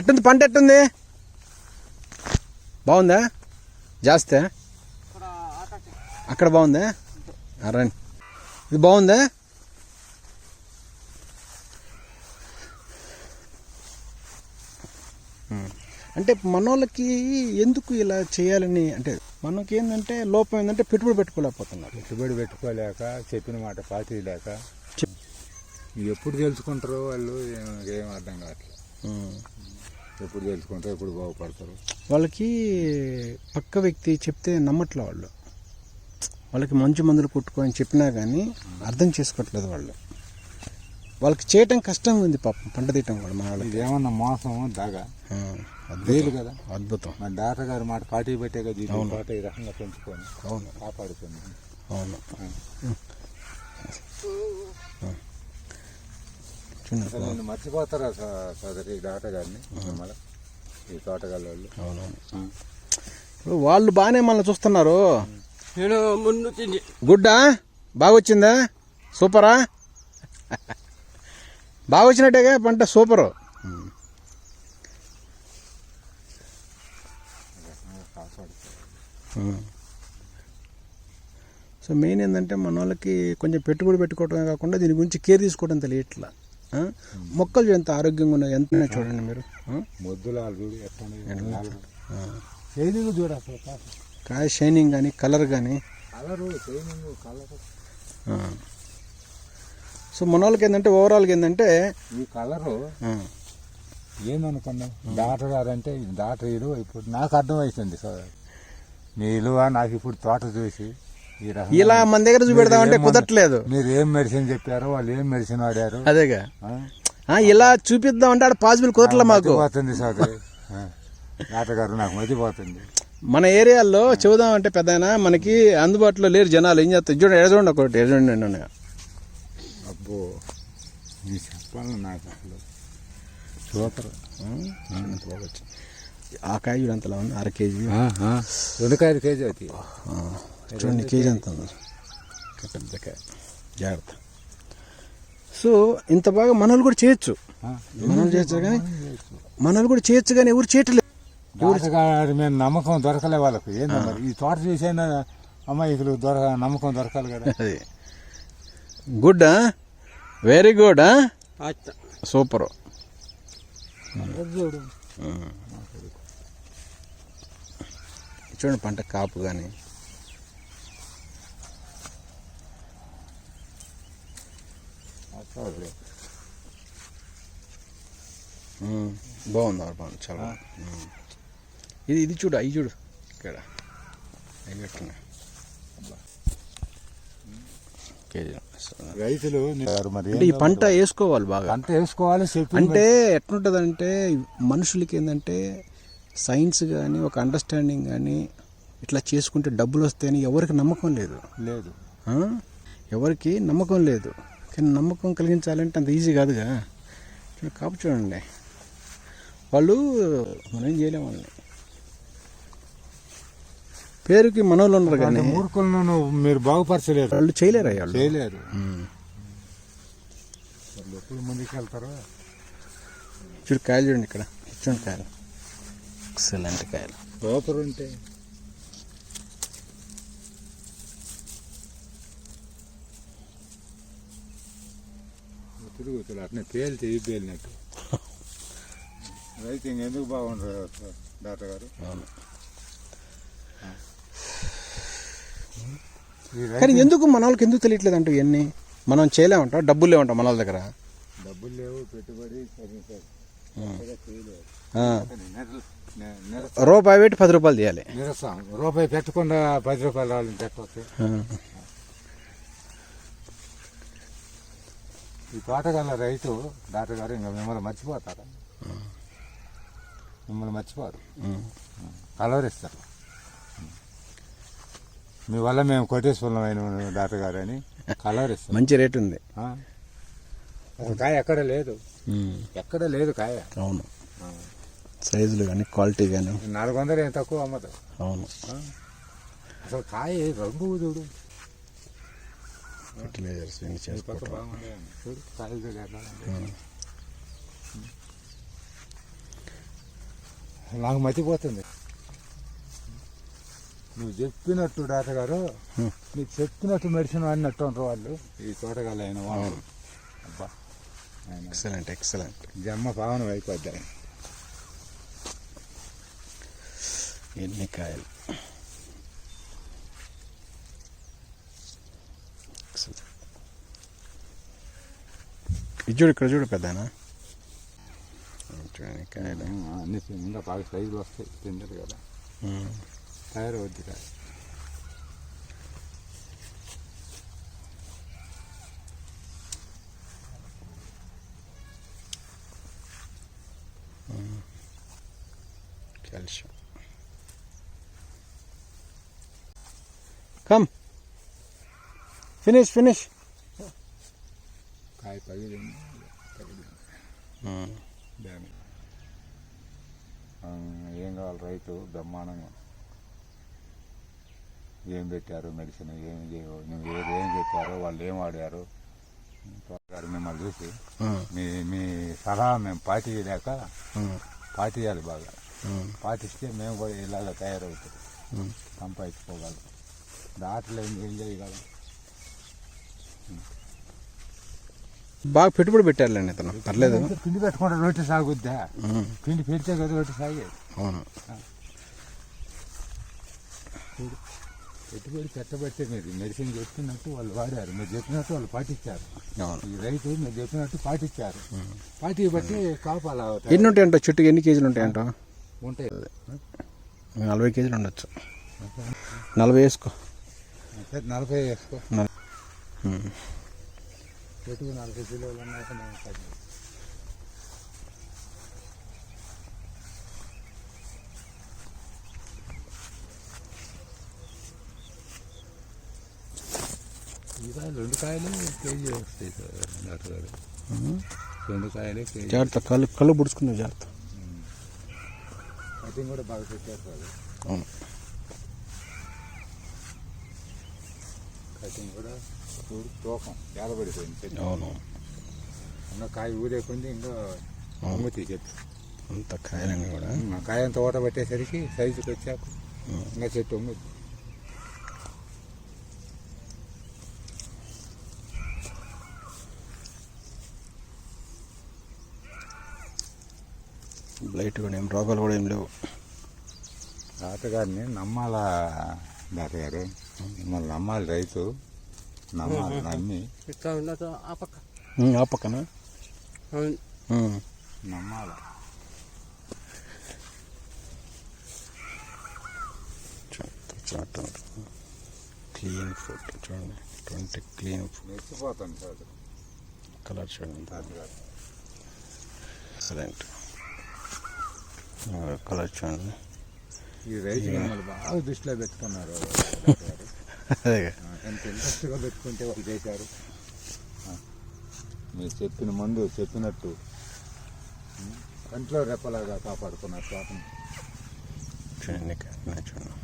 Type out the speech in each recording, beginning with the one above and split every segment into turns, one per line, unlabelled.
ఎట్టుంది? పంట ఎట్టుంది? బాగుందా? జాస్తి? అక్కడ బాగుందా? రండి. ఇది బాగుందా. అంటే మనోళ్ళకి ఎందుకు ఇలా చేయాలని అంటే మనకి ఏంటంటే లోపం ఏంటంటే పెట్టుబడి పెట్టుకోలేకపోతున్నారు.
పెట్టుబడి పెట్టుకోలేక చెప్పిన మాట పాతి లేక ఎప్పుడు తెలుసుకుంటారో వాళ్ళు ఏం- అర్థం కావట్లేదు. ఎప్పుడు తెలుసుకుంటారో ఎప్పుడు బాగుపడతారు.
వాళ్ళకి పక్క వ్యక్తి చెప్తే నమ్మట్లే వాళ్ళు. వాళ్ళకి మంచి మందులు కొట్టుకో అని చెప్పినా కానీ అర్థం చేసుకోవట్లేదు వాళ్ళు. వాళ్ళకి చేయటం కష్టంగా ఉంది పాపం పంట తీయటం కూడా మన వాళ్ళకి.
ఏమన్నా మోసం దాగా?
అద్భుతం
కదా.
అద్భుతం.
మన డాక్టర్ గారు మాట పార్టీ పెట్టే కదా తోట ఈ రకంగా పెంచుకొని
అవును.
కాపాడుతుంది
అవును.
అసలు నేను మర్చిపోతారా సోదరి ఈ మళ్ళీ ఈ తోటగాళ్ళ వాళ్ళు.
ఇప్పుడు వాళ్ళు బాగానే మనల్ని చూస్తున్నారు.
నేను ముందు తిండి
గుడ్డా? బాగా వచ్చిందా సూపరా? బాగా వచ్చినట్టేగా పంట సూపరు. సో మెయిన్ ఏంటంటే మన వాళ్ళకి కొంచెం పెట్టుబడి పెట్టుకోవడమే కాకుండా దీని గురించి కేర్ తీసుకోవడం తెలియట్లా? మొక్కలు ఎంత ఆరోగ్యంగా ఉన్నాయి? ఎంత ఉన్నాయో చూడండి మీరు.
షైనింగ్ చూడు.
కాయ షైనింగ్ కానీ కలర్ కానీ
కలరు షైనింగ్ కలరు.
సో మన వాళ్ళకి ఏంటంటే ఓవరాల్గా ఏంటంటే
ఈ కలరు
ఆ,
ఏందనుకున్నావు? డాక్టర్ గారు అంటే డాక్టర్ ఇప్పుడు నాకు అర్థమవుతుంది సార్. మీ ఇలువ నాకు ఇప్పుడు తోట చూసి.
ఇలా మన దగ్గర చూపెడదామంటే కుదరట్లేదు.
మీరు ఏం మెడిసిన్ చెప్పారో వాళ్ళు ఏం మెడిసిన్ వాడారు.
అదేగా. ఇలా చూపిద్దామంటే ఆడ పాసిబుల్ కుదరట్లే మాకు.
మతిపోతుంది సోదరి ఆ. డాక్టర్ గారు నాకు మతిపోతుంది.
మన ఏరియాలో చెబుదామంటే పెద్ద మనకి అందుబాటులో లేరు జనాలు. ఏం చేస్తారు? చూడండి ఎడ చూడండి ఒకటి ఎడ చూడండి ఎడ చూడండి.
అబ్బో చెప్పాలి నాకు అసలు సూపర్.
ఆ, కాయ చూడు అంతలా ఉంది అర కేజీ.
రెండుకాయలు కేజీ అవుతాయి.
చూడండి కేజీ ఎంత ఉంది ఇంకా పెద్ద కాయ జాగ్రత్త. సో ఇంత బాగా మనోళ్ళు కూడా చేయొచ్చు. మనోళ్ళు చేయొచ్చు కానీ మనోళ్ళు కూడా చేయొచ్చు కానీ ఎవరు చేయట్లేదు.
మీద నమ్మకం దొరకలే వాళ్ళకు. ఏందో మరి? ఈ తోట చూసైనా? అమ్మాయికులు దొరక నమ్మకం దొరకాలి కదా.
అది. గుడ్ వెరీ గుడ్ సూపర్
చూడు
చూడండి పంట కాపు కానీ. బాగుంది చాలా బాగుంది. ఉమ్. ఇది ఇది చూడు అవి చూడు ఇక్కడ అవి
రైతులు మరి
ఈ పంట వేసుకోవాలి బాగా.
పంట వేసుకోవాలి
అంటే ఎట్లుంటుందంటే మనుషులకి ఏంటంటే సైన్స్ కానీ ఒక అండర్స్టాండింగ్ కానీ ఇట్లా చేసుకుంటే డబ్బులు వస్తాయని ఎవరికి నమ్మకం లేదు.
లేదు.
ఆ? ఎవరికి నమ్మకం లేదు. కానీ నమ్మకం కలిగించాలంటే అంత ఈజీ కాదుగా. కాపు చూడండి. వాళ్ళు మనం ఏం చేయలేము వాళ్ళని. పేరుకి మనోళ్ళు ఉన్నారు కానీ
మూర్ఖులను మీరు బాగుపరచలేరు.
వాళ్ళు చేయలేరు అయ్యా
చేయలేరు. ఎప్పుడు ముందుకు వెళ్తారో?
చూడు కాయలు చూడండి ఇక్కడ. చూడండి కాయలు. ఎక్సలెంట్ కాయలు.
సూపర్ ఉంటే తిరుగుతులు అట్నే పేలితే ఈ పేలినట్టు రైతు ఇంకెందుకు బాగుంటారు డాక్టర్ గారు
అవును.
ఈ రైతు
కానీ ఎందుకు మన వాళ్ళకి ఎందుకు తెలియట్లేదు అంటూ ఇవన్నీ? మనం చేయలేమంటాం డబ్బులు లేవంటాం మన వాళ్ళ దగ్గర?
డబ్బులు లేవు పెట్టుబడి
రూపాయి పెట్టి పది రూపాయలు తీయాలి.
నిరసం రూపాయి పెట్టకుండా పది రూపాయలు రావాలని పెట్టవచ్చు
ఆ.
ఈ తోటగల రైతు డాక్టర్ గారు ఇంకా మిమ్మల్ని మర్చిపోతారా. మిమ్మల్ని మర్చిపోరు. కలవరిస్తారు. మీ వల్ల మేము కోటేశ్వరం డాక్టర్ గారు అని కలవరిస్తారు.
మంచి రేట్ ఉంది.
కాయ ఎక్కడ లేదు. ఎక్కడ లేదు కాయ.
అవును. సైజులు కానీ క్వాలిటీ కానీ
నాలుగు వందలు ఏం తక్కువ అమ్మదు.
అవును?
అసలు కాయ రంగు చూడు.
ఫర్టిలైజర్స్
పక్క
చేసుకోవటం.
నాకు మతిపోతుంది. నువ్వు చెప్పినట్టు డాక్టర్ గారు. నీకు చెప్పినట్టు మెడిసిన్ వాడినట్టు ఉంటారు వాళ్ళు. ఈ తోటగాళ్ళు అయిన వాళ్ళు. అబ్బా.
ఎక్సలెంట్ ఎక్సలెంట్
జన్మ పావనం అయిపోద్ది
ఎన్ని కాయలు. ఇది చూడు ఇక్కడ చూడు పెద్దనా చూడండి కాయలు
అన్ని ఇంకా బాగా సైజులు వస్తాయి తింటారు కదా
ఉమ్.
తయారవుద్ది కాదు
కాల్షియం కమ్ ఫినిష్ ఫినిష్
కాయ పగిలింది డ్యామేజ్ ఏం కావాలి రైతు బ్రహ్మాండంగా ఏం పెట్టారు మెడిసిన్ ఏం నువ్వు ఏది ఏం చెప్పారో వాళ్ళు ఏం వాడారు గారు మిమ్మల్ని చూసి మీ మీ సలహా మేము పాటియలేక పాటియాలి బాగా. పాటిస్తే మేము కూడా ఇలాగ తయారవుతాం. సంపాదించుకోగలం. దాంట్లో ఏం ఏం చేయగలం?
బాగా పెట్టుబడి పెట్టారులేండి ఇతను. పర్లేదు.
పిండి పెట్టుకుంటే రొట్టె సాగుద్దా. పిండి పెడితే కదా రొట్టె సాగేది
అవును.
పెట్టుబడి పెట్టబట్టే మీరు మెడిసిన్ చెప్పినట్టు వాళ్ళు వాడారు. మీరు చెప్పినట్టు వాళ్ళు పాటించారు.
అవును.
ఈ రైతు మీరు చెప్పినట్టు పాటించారు. పాటి బట్టి కాపాలా
ఎన్ని ఉంటాయంట? చెట్టుకి ఎన్ని కేజీలు ఉంటాయంట?
ఉంటాయి.
నలభై కేజీలు ఉండొచ్చు. నలభై వేసుకో.
నలభై వేసుకో. చెట్టుకు నలభై కిలోలు ఉన్నాక నేను తగ్గి- ఈ కాయలు రెండు కాయలు కేజీ వస్తాయి సార్ డాక్టర్ గారు. రెండు కాయలు కేజీ.
జాగ్రత్త కళ్ళు కళ్ళు పుడుచుకున్నావు జాగ్రత్త.
కటింగ్ కూడా బాగా పెట్టారు సార్
అవును.
కటింగ్ కూడా చూడు తూకం ఏలబడిపోయింది చెట్టు
అవును.
ఇంకా కాయ ఊదే కొంది ఇంకా అమ్ముతాయి చెట్టు
అంత కాయలన్నీ కూడా?
కాయ అంత ఓట పట్టేసరికి సైజుకి వచ్చాక ఇంకా చెట్టు అమ్ముద్ది
లైట్ కూడా ఏం రోగాలు కూడా ఏం లేవు.
తాతగారిని నమ్మాలా తాతగారు? మిమ్మల్ని నమ్మాలి రైతు. నమ్మాలి నమ్మి
ఇట్లా ఉన్నదో ఆ పక్క.
ఆ పక్కన.
నమ్మాలి
చాట్ క్లీన్ ఫుడ్ చూడండి. ట్వంటీ క్లీన్
మెచ్చిపోతాను సార్
కలర్ చూడండి. ఎక్సలెంట్ కలర్ చూడండి.
ఈ రైతు బాగా దృష్టిలో పెట్టుకున్నారు.
అదే
ఎంత ఇంట్రెస్ట్గా పెట్టుకుంటే వాళ్ళు చేశారు. ఆ, మీరు చెప్పిన ముందు చెప్పినట్టు. కంట్లో రెప్పలాగా కాపాడుకున్నారు తోటను
చూడండి చూడండి.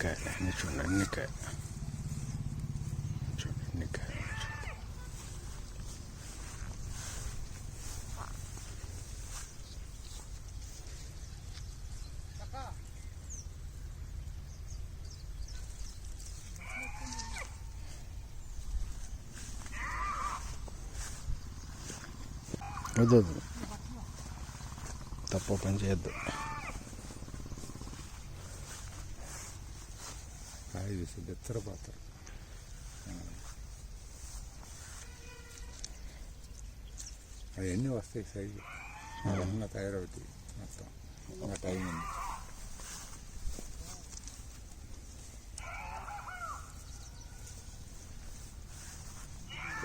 కాయలు అన్ని చూడండి అన్ని కాయలు చూడండి ఎన్ని కాయలు చూడండి. వద్దు వద్దు తప్పు పని చేయొద్దు
చూసి బెత్తరపోతారు అవన్నీ వస్తాయి సైజు తయారవుతాయి మొత్తం టైం ఉంది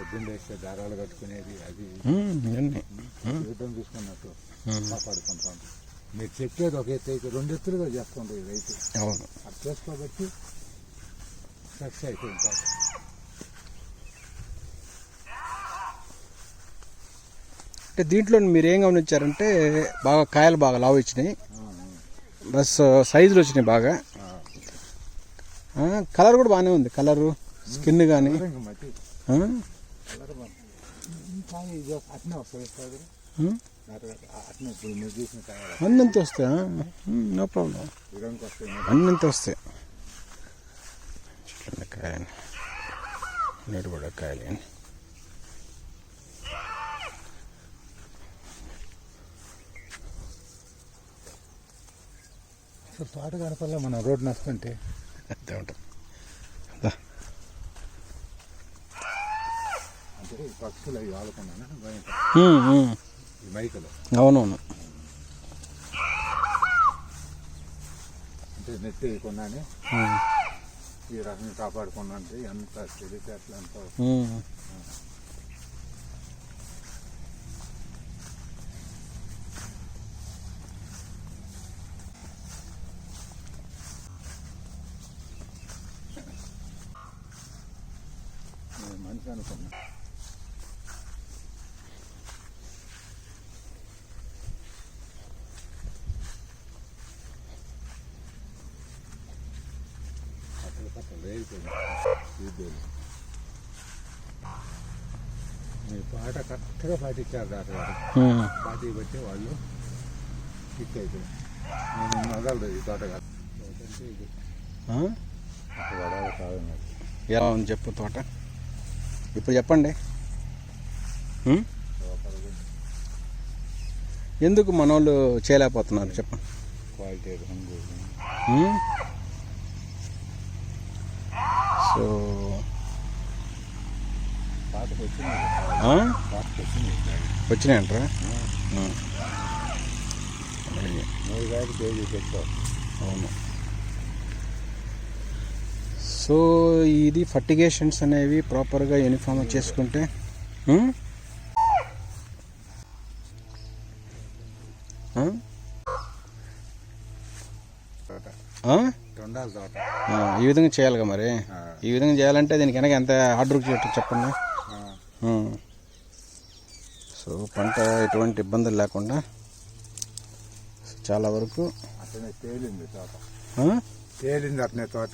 పొద్దున్న వేస్తే దారాలు కట్టుకునేది అది యుద్ధం తీసుకున్నట్టు కాపాడుకుంటాం. మీరు చెప్పేది ఒక ఎత్తు అయితే రెండు ఎత్తులుగా చేస్తుండ్రు ఈ రైతు.
అవును.
అది చేసుకోబట్టి సక్సెస్ అయిపోయింది పాట
అంటే దీంట్లో మీరు ఏం గమనించారంటే బాగా కాయలు బాగా లావు ఇచ్చినాయి బస్ సైజులు వచ్చినాయి బాగా. కలర్ కూడా బాగానే ఉంది. కలరు స్కిన్ కానీ అన్నంత వస్తాయి నో ప్రాబ్లం అన్నంత వస్తాయి చెట్ల కాయని నీరు కూడా కాయలేని
అసలు తోట కనపల్లా మన రోడ్డు నస్తుంటే
అంతే ఉంటుంది.
పక్షులు అవి మైకలు
అవునవును
అంటే ఈ రకంగా కాపాడుకున్నా అంటే ఎంత.
ఉమ్.
నేను మనిషి అనుకున్నా అసలు పక్కన లేకపోయింది వీధులు. మీ పాట కరెక్ట్గా పాటించారు డాక్టర్ గారు. పార్టీ బట్టి వాళ్ళు ఫిట్ అయిపోయింది నేను వదలదు ఈ తోట కాదు.
ఎలా ఉంది చెప్పు తోట? ఇప్పుడు చెప్పండి. ఎందుకు మనోళ్ళు చేయలేకపోతున్నారు చెప్పండి
క్వాలిటీ?
సో
పాటకు వచ్చింది
ఆ?
పాటకు వచ్చింది
వచ్చినాయంటారా? అవును. సో ఇది ఫర్టిగేషన్స్ అనేవి ప్రాపర్గా యూనిఫామ్ చేసుకుంటే ఈ విధంగా చేయాలిగా మరి. ఈ విధంగా చేయాలంటే దీనికి వెనక ఎంత హార్డ్ వర్క్ చెప్పండి
ఆ,
ఉమ్. సో పంట ఎటువంటి ఇబ్బందులు లేకుండా చాలా వరకు
తేలింది తోట.
ఆ?
తేలింది అట్నే తోట.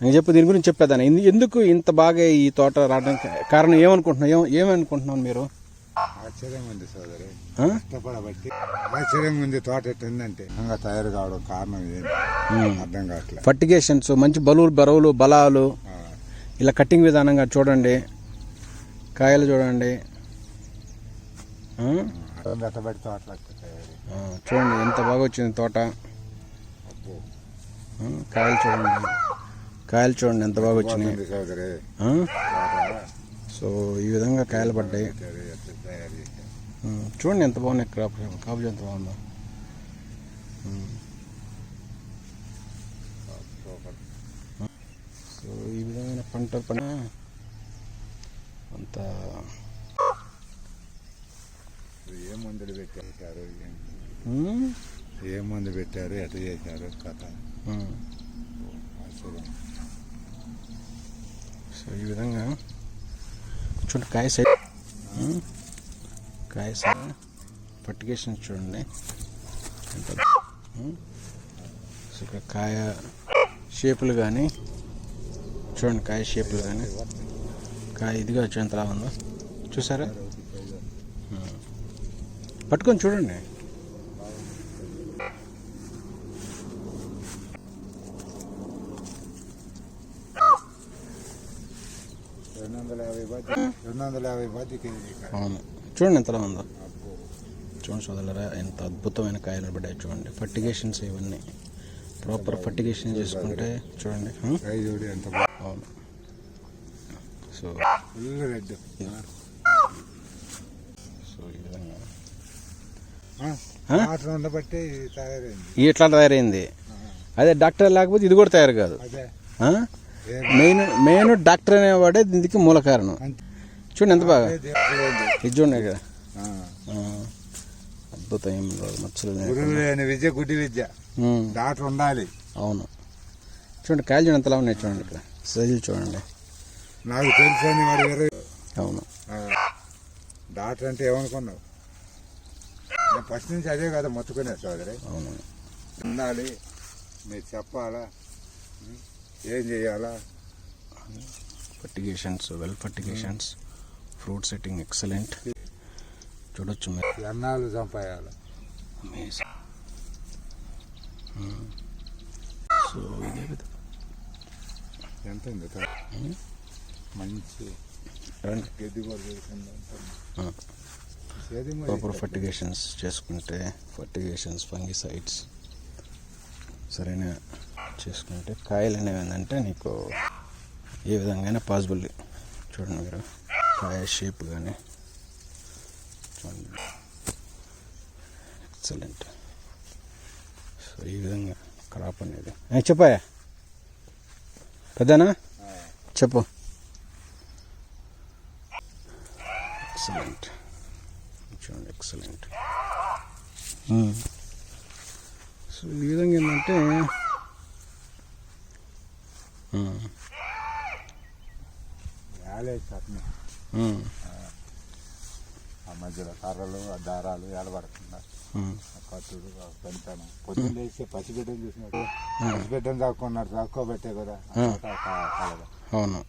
నేను చెప్పు దీని గురించి చెప్పేదాన్ని ఎందు- ఎందుకు ఇంత బాగా ఈ తోట రావడానికి కారణం ఏమనుకుంటున్నావు ఏం ఏమనుకుంటున్నాను మీరు?
ఆశ్చర్యంగా ఉంది సోదరి? కష్టపడబట్టి ఆశ్చర్యంగా ఉంది తోట ఎట్టుందంటే ఇంకా తయారు కావడం కారణం ఏంటి. అర్థం కావట్లే.
ఫర్టిగేషన్స్ మంచి బలువులు బరువులు బలాలు ఇలా కటింగ్ విధానంగా చూడండి కాయలు చూడండి
మెత్తబడి తోటలు
చూడండి ఎంత బాగా వచ్చింది తోట. కాయలు చూడండి. కాయలు చూడండి ఎంత బాగా వచ్చినాయి?
తోట
సో ఈ విధంగా కాయలు పడ్డాయి. చూడండి ఎంత బాగున్నాయి క్రాప్ కాపు ఎంత బాగుందో. సో ఈ విధమైన పంట పని అంత
ఏ మందులు పెట్టారు ఏం- మందు పెట్టారు? ఎట్లా చేశారు? కథ.
సో ఈ విధంగా చూడండి కాయ ఉమ్, కాయ సైజ్. పట్టికేషన్ చూడండి. సో ఇక్కడ కాయ షేపులు కానీ చూడండి కాయ షేపులు కానీ కాయ ఇదిగా వచ్చి ఎంతలా ఉందో చూసారా ఉమ్. పట్టుకొని చూడండి
రెండు వందల యాభై బాధ్య రెండు వందల యాభై బాధ్య కేజీ కాయ.
అవును. చూడండి ఎంతలా ఉందో. చూడండి సోదరులరా ఎంత అద్భుతమైన కాయలు పడ్డాయి చూడండి. ఫర్టిగేషన్స్ ఇవన్నీ. ప్రాపర్ ఫర్టిగేషన్ చేసుకుంటే చూడండి
ఎంత
అవును. సో
ఫుల్ రెడ్
సో ఈ విధంగా
ఆ?
ఆ?
వాటర్ ఉండబట్టి తయారైంది.
ఇట్లా తయారైంది? అదే డాక్టర్ లేకపోతే ఇది కూడా తయారు కాదు. మెయిన్ మెయిన్ డాక్టర్ అనేవాడే దీనికి మూల కారణం. చూడండి ఎంత బాగా. ఇది చూడండి ఇక్కడ. అద్భుతం ఏం లేదు మచ్చలు లేకుండా.
గురువు లేని విద్య గుడ్డి విద్య. డాక్టర్ ఉండాలి.
అవును. చూడండి కాయలు చూడండి ఎంతలా ఉన్నాయి చూడండి ఇక్కడ. సైజులు చూడండి.
నాకు తెలుసు
అవును.
డాక్టర్ అంటే ఏమనుకున్నావు? నేను ఫస్ట్ నుంచి అదే కదా మొత్తుకునే సోదరి
అవును.
ఉండాలి. మీరు చెప్పాలా? ఏం చేయాలా?
Fertigations well fertigations. Fruit setting excellent. చూడొచ్చు మీరు.
ఎన్నాళ్ళు చంపేయాలి.
సో ఇదే విధంగా
ఎంత మంచి. గడ్డి కూడా
ప్రాపర్ ఫర్టిగేషన్స్ చేసుకుంటే ఫర్టిగేషన్స్ ఫంగిసైడ్స్ సరైన చేసుకుంటే కాయలు అనేవి ఏంటంటే నీకు ఏ విధంగా పాసిబుల్ చూడండి మీరు. కాయ షేప్ కానీ చూడండి. ఎక్సలెంట్ సో ఈ విధంగా క్రాప్ అనేది. చెప్పాయా? పెద్దనా? చెప్పు. ఎక్సలెంట్ చూడండి ఎక్సలెంట్ సో ఈ విధంగా ఏంటంటే
చట్నీ.
ఉమ్,
ఆ మధ్యలో కర్రలు ఆ దారాలు ఏడబడకుండా. ఆ పెంచాను పొద్దున్న లేస్తే పసిబిడ్డను చూసినట్టు. పసిబిడ్డను దాక్కున్నాడు దాక్కోబెట్టే కదా.
అవును.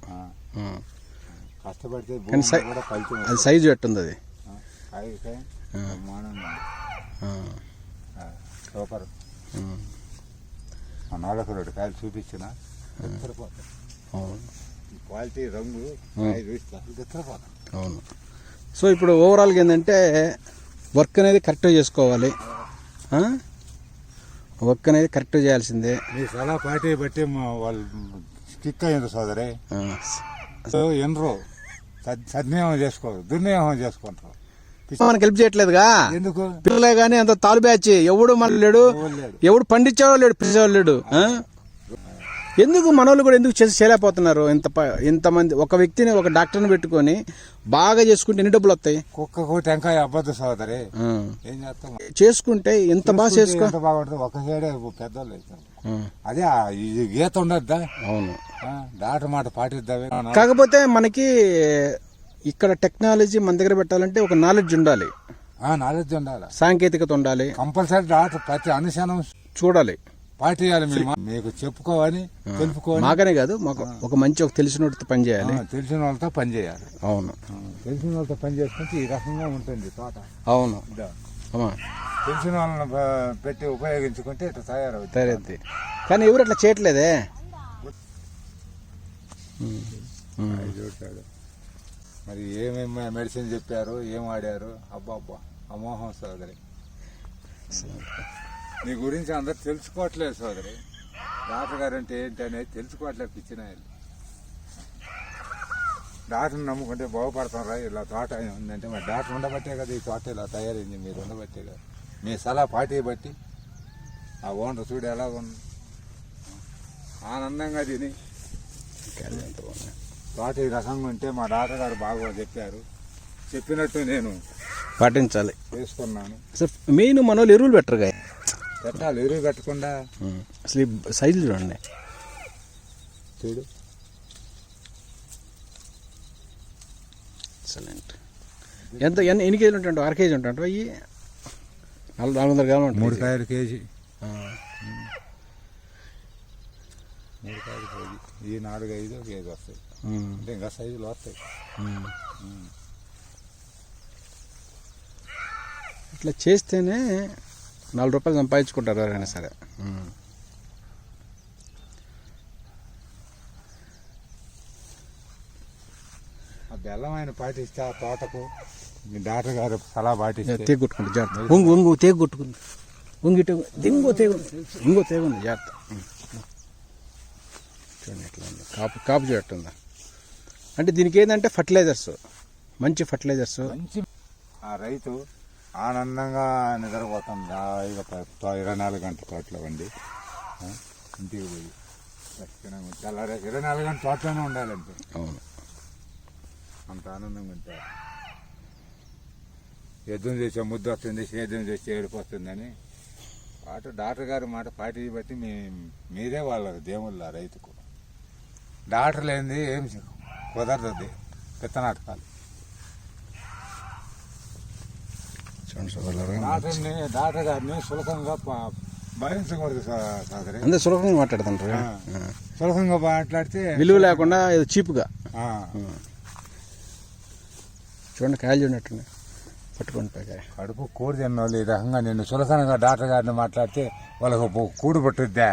కష్టపడితే
అది సైజు ఎట్టుంది అది?
బ్రహ్మాండంగా సూపర్ నాలుగు రెండు కాయలు చూపించిన క్వాలిటీ రంగు
అవును. సో ఇప్పుడు ఓవరాల్గా ఏంటంటే వర్క్ అనేది కరెక్ట్గా చేసుకోవాలి? వర్క్ అనేది కరెక్ట్గా చేయాల్సిందే.
మీ సలహా పార్టీ బట్టి మా వాళ్ళు స్టిక్ అయ్యింది సోదరి. ఎనరు సద్- సద్వినియోగం చేసుకోరు దుర్వినియోగం చేసుకుంటారు
మనకి హెల్ప్ చేయట్లేదుగా.
ఎందుకు?
పిల్లలే కానీ అంత తాలు బ్యాచ్. ఎవడు మన లేడు. ఎవడు పండించేవాడు లేడు పిలిచేవాడు లేడు? ఎందుకు మనోళ్ళు కూడా ఎందుకు చేసి చేయలేకపోతున్నారు? ఇంత ఇంతమంది ఒక వ్యక్తిని ఒక డాక్టర్ని పెట్టుకొని బాగా చేసుకుంటే ఎన్ని డబ్బులు వస్తాయి?
కుక్కకు టెంకాయ అబ్బద్దు సోదరి.
ఆ.
ఏం చేస్తాం?
చేసుకుంటే ఎంత బాగా చేసుకో
ఎంత బాగుంటుంది ఒక సైడే పెద్దోళ్ళు అదే ఈ గీత ఉండద్దా?
అవును.
డాక్టర్ మాట పాటిద్దామే.
కాకపోతే మనకి ఇక్కడ టెక్నాలజీ మన దగ్గర పెట్టాలంటే ఒక నాలెడ్జ్ ఉండాలి.
నాలెడ్జ్ ఉండాలి.
సాంకేతికత ఉండాలి.
కంపల్సరీ డాక్టర్ ప్రతి అనుక్షణం
చూడాలి.
పాటియాలి మీకు చెప్పుకోవాలి తెలుపుకోవాలి.
మాకనే కాదు మాకు ఒక మంచి ఒక తెలిసినోడితో పని చేయాలి.
ఆ, తెలిసిన వాళ్ళతో పని చేయాలి.
అవును.
ఆ, తెలిసిన వాళ్ళతో పని చేసుకుంటే ఈ రకంగా ఉంటుంది తోట.
అవును.
తెలిసిన వాళ్ళని పెట్టి ఉపయోగించుకుంటే ఇట్లా తయారవుతుంది.
తయారైద్ది కానీ ఎవరు అట్లా చేయట్లేదే?
చూస్తాడు మరి ఏమేమి మెడిసిన్ చెప్పారు ఏం ఆడారు అబ్బా అబ్బా అమోహం సోదరి. నీ గురించి అందరు తెలుసుకోవట్లేదు సోదరి. డాక్టర్ గారు అంటే ఏంటి అనేది తెలుసుకోవట్లేదు పిచ్చిన డాక్టర్ని నమ్ముకుంటే బాగుపడతాం రా ఇలా తోట ఉందంటే మరి డాక్టర్ ఉండబట్టే కదా ఈ తోట ఇలా తయారైంది మీరు ఉండబట్టే కదా. మీ సలహా పార్టీ బట్టి ఆ ఓనర్ చూడు ఎలాగుంది. ఆనందంగా తిని.
ఎంత బాగుంది.
తోట ఈ రకంగా ఉంటే మా డాక్టర్ గారు బాగా చెప్పారు. చెప్పినట్టు నేను
పాటించాలి.
చేసుకున్నాను
అసలు మెయిన్ మన వాళ్ళు ఎరువులు పెట్టరుగా
పెట్టాలి ఎరువు పెట్టకుండా.
అసలు ఈ సైజులు చూడండి.
చూడు.
ఎక్సలెంట్ ఎంత ఎన్ని ఎన్ని కేజీలు ఉంటాయి అర కేజీ ఉంటాయి అవి నాలుగు నాలుగు వందల గ్రాములు ఉంటాయి.
మూడు కాయలు కేజీ. మూడు కాయలు కేజీ. ఈ నాలుగు ఐదు కేజీ వస్తాయి. అంటే ఇంకా సైజులు వస్తాయి.
ఇట్లా చేస్తేనే నాలుగు రూపాయలు సంపాదించుకుంటారు ఎవరైనా సరే.
ఆ బెల్లం ఆయన పాటిస్తే ఆ తోటకు మీ డాక్టర్ గారు సలహా పాటిస్తే
తీగ కొట్టుకుంది జాగ్రత్త ఉంగు ఉంగు తీగ కొట్టుకుంది ఉంగి ఇంకో తీగ. ఇంకో తీగ ఉంది జాగ్రత్త. చూడండి ఎట్లా ఉంది కాపు కాపు చూడట్టుందా అంటే దీనికి ఏంటంటే ఫర్టిలైజర్స్. మంచి ఫర్టిలైజర్స్.
మంచి ఆ రైతు ఆనందంగా నిద్రపోతుంది? ఇరవై నాలుగు గంటల తోటలో ఆ, ఇంటికి పోయి తెల్లారే ఇరవై నాలుగు గంటల తోటలోనే ఉండాలంటే.
అవును.
అంత ఆనందంగా ఉంటారు. యుద్ధం చేసే ముద్దు వస్తుంది సేద్యం చేసి ఏడిపోతుందని. పాటు డాక్టర్ గారి మాట పార్టీ బట్టి మీ మీరే వాళ్ళ దేవుళ్ళ రైతుకు. డాక్టర్ లేనిది ఏం కుదరదు పిత్తనాటకాలు
చూడండి సోదరులారా.
డాక్టర్ని డాక్టర్ గారిని సులభంగా ప- భరించకూడదు సో- సోదరి
అందరు సులభంగా మాట్లాడుతుంటారు
ఆ.
ఆ.
సులభంగా మాట్లాడితే
విలువ లేకుండా ఏదో చీప్గా
ఆ,
చూడండి కాయలు చూడట్టున్నాయి పట్టుకొని పోయి
కడుపు కూడు తిన్న వాళ్ళు ఈ రకంగా నేను సులసనగా డాక్టర్ గారిని మాట్లాడితే వాళ్ళకు ఒక కూడు పట్టుద్దా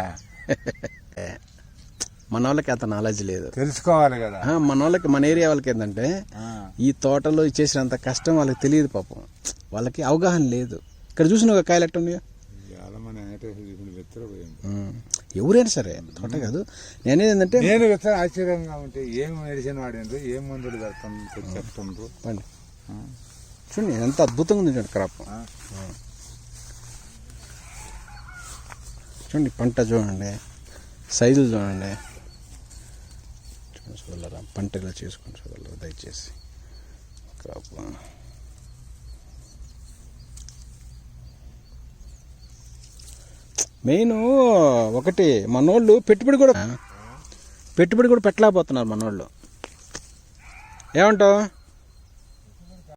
మన వాళ్ళకి అంత నాలెడ్జ్ లేదు.
తెలుసుకోవాలి కదా.
మన వాళ్ళకి మన ఏరియా వాళ్ళకి ఏంటంటే ఈ తోటలో చేసినంత కష్టం వాళ్ళకి తెలియదు పాపం. వాళ్ళకి అవగాహన లేదు. ఇక్కడ చూసిన ఒక కాయలు ఎట్ట ఉన్నాయో. ఎవరైనా సరే తోట కాదు. నేనేది ఏంటంటే
నేను ఆశ్చర్యంగా ఉంటే ఏం మెడిసిన్ వాడిండ్రు ఏం మందులు పెడుతుండ్రు చెప్తుండ్రు
చూడండి ఎంత అద్భుతంగా ఉంది చూడండి క్రాప్ చూడండి పంట చూడండి సైజులు చూడండి. చూడండి చూడలేరా పంట ఇలా చేసుకొని చూడలేరు దయచేసి క్రాప్ మెయిన్ ఒకటి మనోళ్ళు పెట్టుబడి కూడా పెట్టుబడి కూడా పెట్టలేకపోతున్నారు మనోళ్ళు. ఏమంటావు?